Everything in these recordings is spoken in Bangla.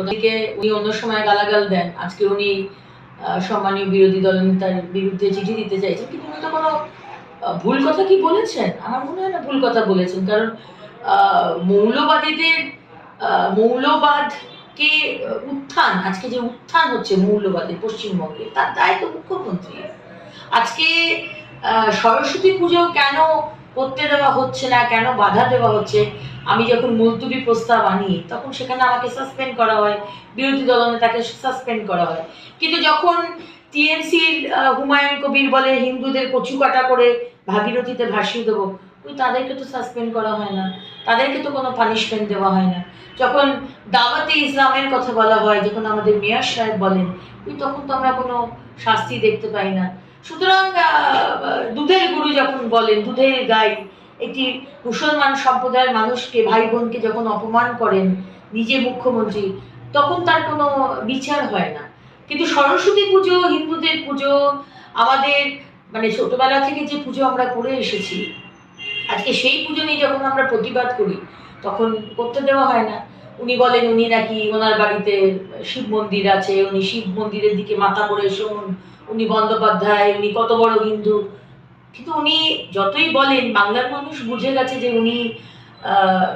ওদিকে উনি অন্য সময় গালাগাল দেন। আজকে উনি সম্মানীয় বিরোধী দলনেতার বিরুদ্ধে চিঠি দিতে চাইছেন। কিন্তু উনি তো কোনো ভুল কথা কি বলেছেন? আমার মনে হয় না ভুল কথা বলেছেন। কারণ মৌলবাদীদের মৌলবাদকে উত্থান, আজকে যে উত্থান হচ্ছে মৌলবাদের পশ্চিমবঙ্গে, তার দায় তো মুখ্যমন্ত্রী আজকে সরস্বতী পুজো কেন করতে দেওয়া হচ্ছে না, কেন বাধা দেওয়া হচ্ছে? আমি যখন মুলতুবি প্রস্তাব আনি, তখন সেখানে আমাকে সাসপেন্ড করা হয়, বিরোধী দলনেতাকে সাসপেন্ড করা হয়। কিন্তু যখন টিএমসির হুমায়ুন কবির বলে হিন্দুদের কচু কাটা করে ভাগীরথীতে ভাসিয়ে দেবো, ওই তাদেরকে তো সাসপেন্ড করা হয় না। তাদেরকে তো কোনো পানিশমেন্ট দেওয়া হয় না। যখন দাওয়াতে ইসলামের কথা বলা হয়, যখন আমাদের মেয়র সাহেব বলেন, ওই তখন তো আমরা কোনো শাস্তি দেখতে পাই না। সুতরাং দুধের গুরু যখন বলেন, দুধের গাই, একটি মুসলমান সম্প্রদায়ের মানুষকে ভাই বোনকে যখন অপমান করেন নিজে মুখ্যমন্ত্রী, তখন তার কোনো বিচার হয় না। কিন্তু সরস্বতী পুজো, হিন্দুদের পুজো, আমাদের মানে ছোটবেলা থেকে যে পুজো আমরা করে এসেছি, আজকে সেই পুজো নিয়ে যখন আমরা প্রতিবাদ করি, তখন করতে দেওয়া হয় না। উনি বলেন, উনি নাকি ওনার বাড়িতে শিব মন্দির আছে, উনি শিব মন্দিরের দিকে মাথা করে শোন উনি বন্দ্যোপাধ্যায়, উনি কত বড় হিন্দু। কিন্তু উনি যতই বলেন, বাংলার মানুষ বুঝে গেছে যে উনি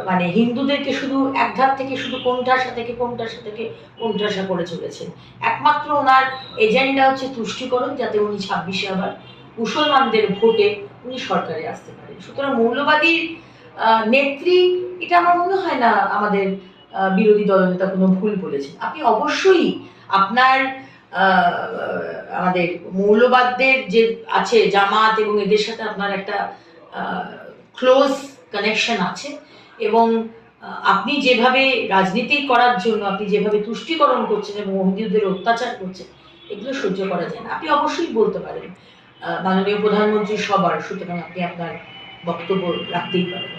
মানে হিন্দুদেরকে শুধু এক ধার থেকে শুধু কোণঠাসা থেকে কোণঠাসা থেকে কোণঠাসা করে চলেছেন। একমাত্র ওনার এজেন্ডা হচ্ছে তুষ্টিকরণ, যাতে উনি ছাব্বিশে আবার মুসলমানদের ভোটে উনি সরকারে আসতে পারেন। সুতরাং মৌলবাদীর নেত্রী, এটা আমার মনে হয় না আমাদের বিরোধী দলনেতা কোনো ভুল বলেছেন। আপনি অবশ্যই আপনার আমাদের মৌলবাদদের যে আছে, জামাত এবং এদের সাথে আপনার একটা ক্লোজ কানেকশন আছে এবং আপনি যেভাবে রাজনীতি করার জন্য, আপনি যেভাবে তুষ্টিকরণ করছেন এবং হিন্দুদের অত্যাচার করছেন, এগুলো সহ্য করা যায় না। আপনি অবশ্যই বলতে পারেন মাননীয় প্রধানমন্ত্রী সবার, সুতরাং আপনি আপনার বক্তব্য রাখতেই পারেন।